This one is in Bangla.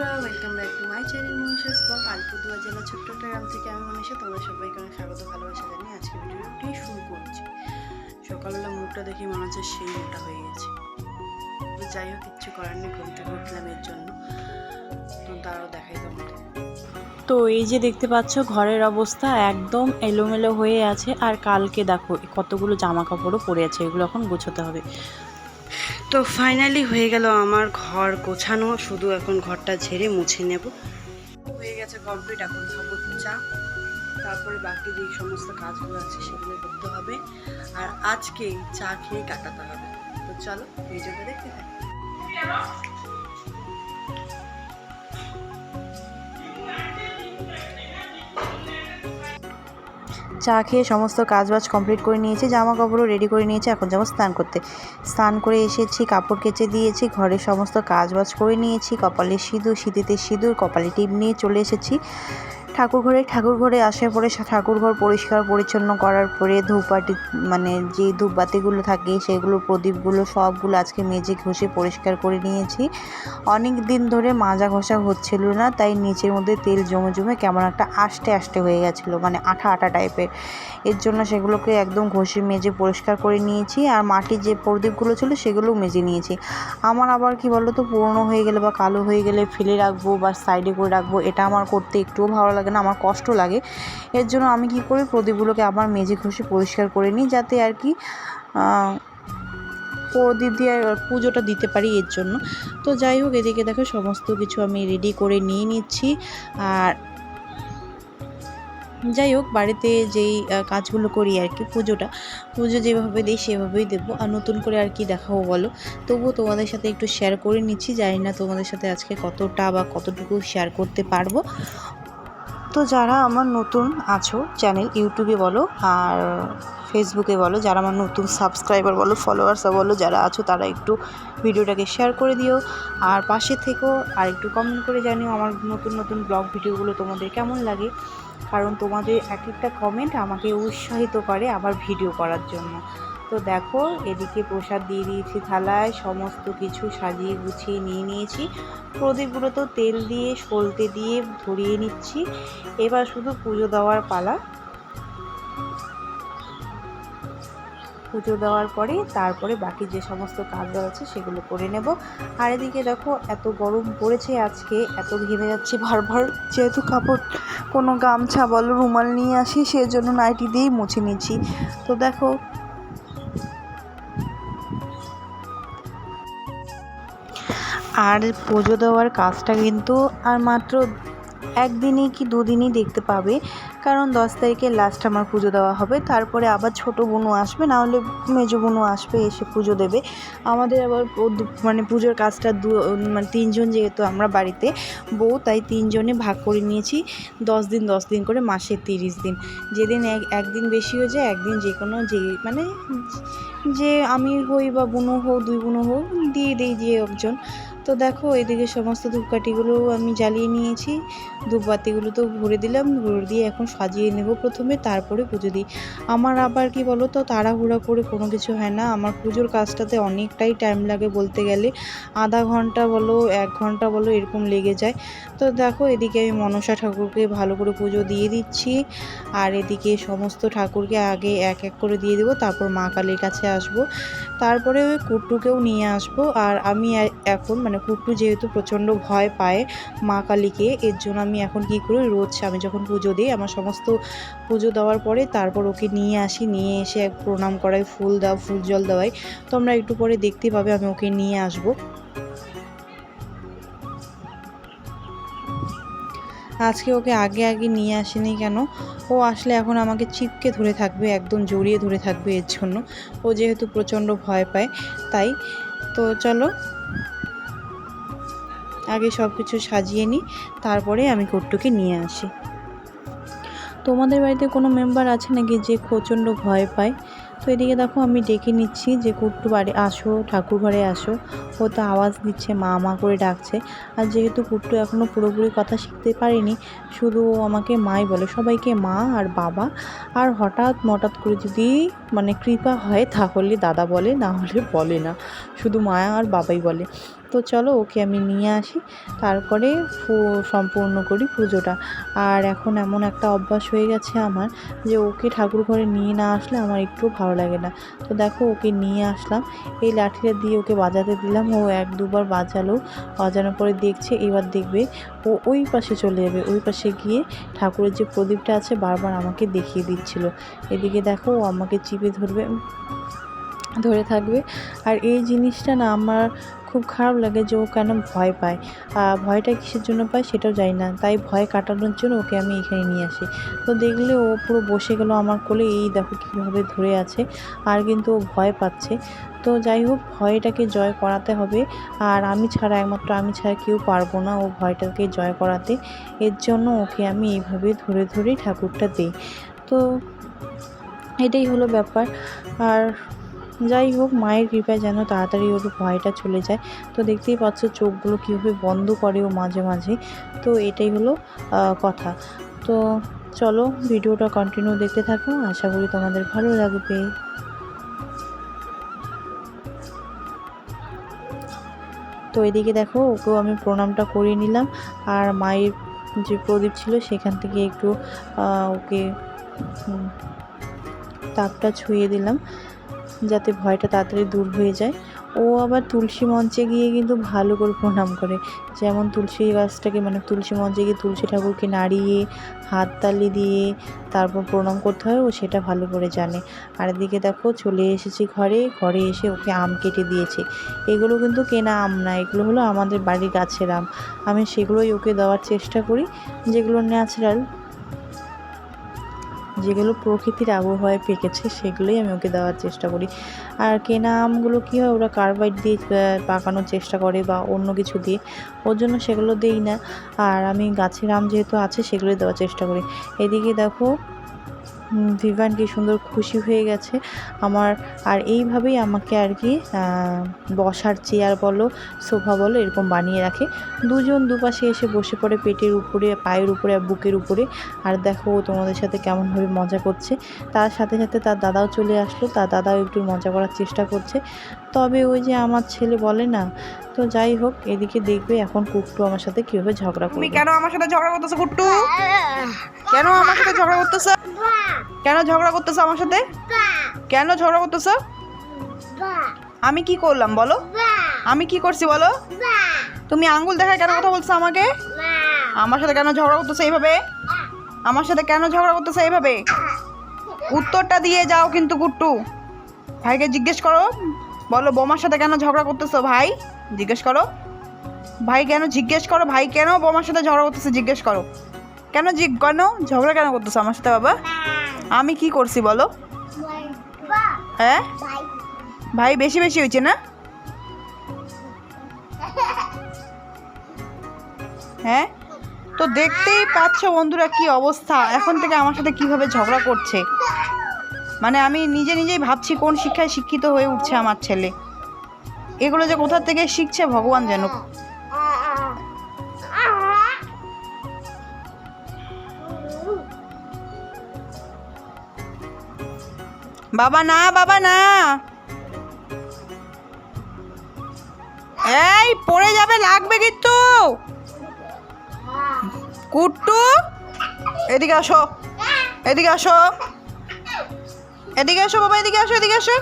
বন্ধুরা welcome back to my channel Manisha's vlog Alipurduar জেলা ছোট্ট একটা গ্রাম থেকে আমি মনীষা তোমরা সবাইকে অনেক স্বাগত, ভালোবাসা জানিয়ে আজকে ভিডিওটি শুরু করছি। সকালবেলা মুখটা দেখে মনে হচ্ছে সেই মুখটা হয়ে গেছে। যাই হোক, কিচ্ছু করার নেই ঘুম থেকে উঠলাম এর জন্য। তো তারাও দেখাই তোমাদের তো এই যে দেখতে পাচ্ছ, ঘরের অবস্থা একদম এলোমেলো হয়ে আছে। আর কালকে দেখো, কতগুলো জামা কাপড়ও পরে আছে, এগুলো এখন গোছাতে হবে। তো ফাইনালি হয়ে গেল আমার ঘর গোছানো। শুধু এখন ঘরটা ঝেড়ে মুছে নেব। হয়ে গেছে কমপ্লিট এখন সবুজ চা, তারপরে বাকি যে সমস্ত কাজগুলো আছে সেগুলো করতে হবে। আর আজকে চা খেয়ে কাটাতে হবে। তো চলো ভিডিওটা দেখতে থাকি। চা খেয়ে সমস্ত কাজবাজ কমপ্লিট করে নিয়েছি জামা কাপড়ও রেডি করে নিয়েছি, এখন যাব স্নান করতে। স্নান করে এসেছি, কাপড় কেচে দিয়েছি ঘরের সমস্ত কাজবাজ করে নিয়েছি, কপালে সিঁদুর সিঁথিতে সিঁদুর, কপালে টিপ নিয়ে চলে এসেছি। ঠাকুর ঘরে ঠাকুর ঘরে আসার পরে ঠাকুর ঘর পরিষ্কার পরিচ্ছন্ন করার পরে ধূপবাতি মানে যে ধূপবাতিগুলো থাকে সেগুলো, প্রদীপগুলো, সবগুলো আজকে মেজে ঘষে পরিষ্কার করে নিয়েছি। অনেক দিন ধরে মাজা ঘষা হচ্ছিল না, তাই নিচের মধ্যে তেল জমে জমে কেমন একটা আষ্টে আষ্টে হয়ে গেছিল মানে আঠা আঠা টাইপের। এর জন্য সেগুলোকে একদম ঘষে মেজে পরিষ্কার করে নিয়েছি আর মাটির যে প্রদীপগুলো ছিল সেগুলোও মেজে নিয়েছি। আমার আবার কি বলো তো পুরনো হয়ে গেলে বা কালো হয়ে গেলে ফেলে রাখব বা সাইডে করে রাখব, এটা আমার করতে একটুও ভালো লাগে না, আমার কষ্ট লাগে। এর জন্য আমি কি করি, প্রদীপগুলোকে আবার মেজে ঘষে পরিষ্কার করে নিই, যাতে আর কি প্রদীপ দিয়ে পুজোটা দিতে পারি এর জন্য। তো যাই হোক, এদিকে দেখো সমস্ত কিছু আমি রেডি করে নিয়ে নিচ্ছি। আর যাই হোক, বাড়িতে যেই কাজগুলো করি আর কি, পুজোটা, পুজো যেভাবে দিই সেভাবেই দেবো। আর নতুন করে আর কি দেখাবো বলো। তবুও তোমাদের সাথে একটু শেয়ার করে নিচ্ছি। জানি না তোমাদের সাথে আজকে কতটা বা কতটুকু শেয়ার করতে পারব। তো যারা আমার নতুন আছো চ্যানেল ইউটিউবে বলো আর ফেসবুকে বলো, যারা আমার নতুন সাবস্ক্রাইবার বলো ফলোয়ার্সও বলো, যারা আছো তারা একটু ভিডিওটাকে শেয়ার করে দিও। আর পাশে থেকেও আর একটু কমেন্ট করে জানিও আমার নতুন নতুন ব্লগ ভিডিওগুলো তোমাদের কেমন লাগে। কারণ তোমাদের এক একটা কমেন্ট আমাকে উৎসাহিত করে আবার ভিডিও করার জন্য। তো দেখো, এদিকে প্রসাদ দিয়ে দিয়েছি থালায়, সমস্ত কিছু সাজিয়ে গুছিয়ে নিয়ে নিয়েছি। প্রদীপগুলো তো তেল দিয়ে, সলতে দিয়ে ধরিয়ে নিচ্ছি। এবার শুধু পুজো দেওয়ার পালা। পুজো দেওয়ার পরে তারপরে বাকি যে সমস্ত কাজ আছে সেগুলো করে নেব। আর এদিকে দেখো, এত গরম পড়েছে আজকে, এত ঘেমে যাচ্ছে বারবার। যেহেতু কাপড়, কোনো গামছা বলো, রুমাল নিয়ে আসি, সেজন্য নাইটি দিয়েই মুছে নিচ্ছি তো দেখো আর পুজো দেওয়ার কাজটা কিন্তু আর মাত্র একদিনই কি দুদিনই দেখতে পাবে। কারণ দশ তারিখে লাস্ট আমার পুজো দেওয়া হবে। তারপরে আবার ছোট বোনও আসবে, না হলে মেজো বোনও আসবে, এসে পুজো দেবে। আমাদের আবার মানে পুজোর কাজটা দু মানে তিনজন যেহেতু আমরা বাড়িতে, বউ তাই তিনজনে ভাগ করে নিয়েছি। দশ দিন দশ দিন করে মাসে তিরিশ দিন। যেদিন এক, একদিন বেশি হয়ে যায়, একদিন যে কোনো যে মানে যে আমি হই বা বুনো হোক দুই বুনো হোক দিয়ে দিই যে একজন। তো দেখো, এদিকে সমস্ত ধূপকাঠিগুলো আমি জ্বালিয়ে নিয়েছি। ধূপবাতিগুলো তো ভরে দিলাম, ভরে দিয়ে এখন সাজিয়ে নেব প্রথমে, তারপরে পুজো দিই। আমার আবার কি বলো তো তাড়াহুড়া করে কোনো কিছু হয় না। আমার পুজোর কাজটাতে অনেকটাই টাইম লাগে বলতে গেলে। আধা ঘণ্টা বলো, এক ঘণ্টা বলো, এরকম লেগে যায়। তো দেখো, এদিকে আমি মনসা ঠাকুরকে ভালো করে পুজো দিয়ে দিচ্ছি। আর এদিকে সমস্ত ঠাকুরকে আগে এক এক করে দিয়ে দেবো, তারপর মা কালীর কাছে আসব। তারপরে ওই কুট্টুকেও নিয়ে আসব। আর আমি এখন মানে কুট্টু যেহেতু প্রচণ্ড ভয় পায় মা কালীকে, এর জন্য আমি এখন কী করি, রোজ আমি যখন পুজো দিই, আমার সমস্ত পুজো দেওয়ার পরে তারপর ওকে নিয়ে আসি, নিয়ে এসে এক প্রণাম করাই, ফুল দাও ফুল জল দেওয়াই। তোমরা একটু পরে দেখতে পাবে, আমি ওকে নিয়ে আসব। আজকে ওকে আগে আগে নিয়ে আসেনি কেন? ও আসলে এখন আমাকে চিপকে ধরে থাকবে, একদম জড়িয়ে ধরে থাকবে এর জন্য। ও যেহেতু প্রচণ্ড ভয় পায়, তাই। তো চলো, আগে সব কিছু সাজিয়ে নিই তারপরে আমি কুট্টুকে নিয়ে আসি। তোমাদের বাড়িতে কোনো মেম্বার আছে নাকি যে প্রচণ্ড ভয় পায়? তো এদিকে দেখো আমি ডেকে নিচ্ছি যে, কুট্টু বাড়ি আসো, ঠাকুর ঘরে আসো। ও তো আওয়াজ দিচ্ছে, মা মা করে ডাকছে। আর যেহেতু কুট্টু এখনও পুরোপুরি কথা শিখতে পারেনি, শুধু ও আমাকে মাই বলে। সবাইকে মা আর বাবা। আর হঠাৎ, মঠাৎ করে যদি মানে কৃপা হয়, তাহলে দাদা বলে, না হলে বলে না। শুধু মা আর বাবাই বলে। তো চলো ওকে আমি নিয়ে আসি। তারপরে সম্পূর্ণ করি পুজোটা। আর এখন এমন একটা অভ্যাস হয়ে গেছে আমার যে ওকে ঠাকুর ঘরে নিয়ে না আসলে আমার একটু ভালো লাগে না। তো দেখো ওকে নিয়ে আসলাম। এই লাঠিটা দিয়ে ওকে বাজাতে দিলাম। ও এক দুবার বাজালো। বাজানোর পরে দেখছে, এবার দেখবে ও ওই পাশে চলে যাবে। ওই পাশে গিয়ে ঠাকুরের যে প্রদীপটা আছে বারবার আমাকে দেখিয়ে দিচ্ছিল। এদিকে দেখো ও আমাকে চিপে ধরবে, ধরে থাকবে। আর এই জিনিসটা না আমার খুব খারাপ লাগে যে ও কেন ভয় পায়। আহ, ভয়টা কিসের জন্য পায় সেটাও জানি না। তাই ভয় কাটানোর জন্য ওকে আমি এখানে নিয়ে আসি। তো দেখলে ও পুরো বসে গেল আমার কোলে এই দেখো কীভাবে ধরে আছে আর কিন্তু ও ভয় পাচ্ছে। তো যাই হোক ভয়টাকে জয় করাতে হবে। আর আমি ছাড়া একমাত্র আমি ছাড়া কেউ পারব না ও ভয়টাকে জয় করাতে। এর জন্য ওকে আমি এইভাবে ধরে ধরেই ঠাকুরটা দিই। তো এটাই হলো ব্যাপার। আর যাই হোক, মায়ের কৃপায় যেন তাড়াতাড়ি ওর ভয়টা চলে যায়। তো দেখতেই পাচ্ছ চোখগুলো কীভাবে বন্ধ করে ও মাঝে মাঝে। তো এটাই হলো কথা। তো চলো, ভিডিওটা কন্টিনিউ দেখতে থাকো। আশা করি তোমাদের ভালো লাগবে। তো এদিকে দেখো, ওকেও আমি প্রণামটা করিয়ে নিলাম। আর মায়ের যে প্রদীপ ছিল, সেখান থেকে একটু ওকে তাপটা ছুঁয়ে দিলাম। যাতে ভয়টা তাড়াতাড়ি দূর হয়ে যায়। ও আবার তুলসী মঞ্চে গিয়ে কিন্তু ভালো করে প্রণাম করে। যেমন তুলসী গাছটাকে মানে তুলসী মঞ্চে গিয়ে তুলসী ঠাকুরকে নাড়িয়ে হাততালি দিয়ে তারপর প্রণাম করতে হয়, ও সেটা ভালো করে জানে। আর এদিকে দেখো চলে এসেছি ঘরে ঘরে এসে ওকে আম কেটে দিয়েছে। এগুলো কিন্তু কেনা আম না, এগুলো হলো আমাদের বাড়ির গাছের আম। আমি সেগুলোই ওকে দেওয়ার চেষ্টা করি, যেগুলো ন্যাচারাল যেগুলো প্রকৃতির আবহাওয়ায় পেকেছে, সেগুলোই আমি ওকে দেওয়ার চেষ্টা করি। আর কেনা আমগুলো কী হয়, ওরা কার্বাইড দিয়ে পাকানোর চেষ্টা করে বা অন্য কিছু দিয়ে। ওর জন্য সেগুলো দেই না। আর আমি গাছের আম যেহেতু আছে, সেগুলোই দেওয়ার চেষ্টা করি। এদিকে দেখো ভিভান কি সুন্দর খুশি হয়ে গেছে। আমার আর এইভাবেই আমাকে আর কি বসার চেয়ার বলো সোফা বলো এরকম বানিয়ে রাখে। দুজন দুপাশে এসে বসে পড়ে পেটের উপরে পায়ের উপরে আর বুকের উপরে। আর দেখো তোমাদের সাথে কেমনভাবে মজা করছে। তার সাথে সাথে তার দাদাও চলে আসলো। তার দাদাও একটু মজা করার চেষ্টা করছে। তবে ওই যে আমার ছেলে বলে না তো যাই হোক এদিকে দেখবে এখন কুট্টু আমার সাথে কীভাবে ঝগড়া তুমি করবে। কেন আমার সাথে ঝগড়া করতেছো কুট্টু? কেন আমার সাথে ঝগড়া করতেছো? কেন ঝগড়া করতেছো আমার সাথে? কেন ঝগড়া করতেছো? আমি কি করলাম বলো? আমি কি করছি বলো? তুমি আঙ্গুল দেখায় কেন কথা বলছো আমাকে? আমার সাথে কেন ঝগড়া করতেছো এইভাবে? আমার সাথে কেন ঝগড়া করতেছো এইভাবে? উত্তরটা দিয়ে যাও কিন্তু কুট্টু ভাইকে জিজ্ঞেস করো। বলো বোমার সাথে কেন ঝগড়া করতেছো ভাই? জিজ্ঞেস করো। ভাই কেন জিজ্ঞেস করো? ভাই কেন বোমার সাথে ঝগড়া করতেছে জিজ্ঞেস করো। কেন কেন ঝগড়া কেন করতেছো আমার সাথে বাবা? আমি কি করছি বলো? হ্যাঁ? ভাই বেশি বেশি হয়েছে না? হ্যাঁ? তো দেখতেই পাচ্ছ বন্ধুরা কি অবস্থা। এখন থেকে আমার সাথে কীভাবে ঝগড়া করছে? মানে আমি নিজে নিজেই ভাবছি কোন শিক্ষায় শিক্ষিত হয়ে উঠছে আমার ছেলে। এগুলো যে কোথা থেকে শিখছে ভগবান যেন বাবা না বাবা না। এই, পড়ে যাবে, লাগবে কিন্তু। কুট্টু, এদিকে আসো। এদিকে আসো। এদিকে আসো, বাবা, এদিকে আসো এদিকে আসো।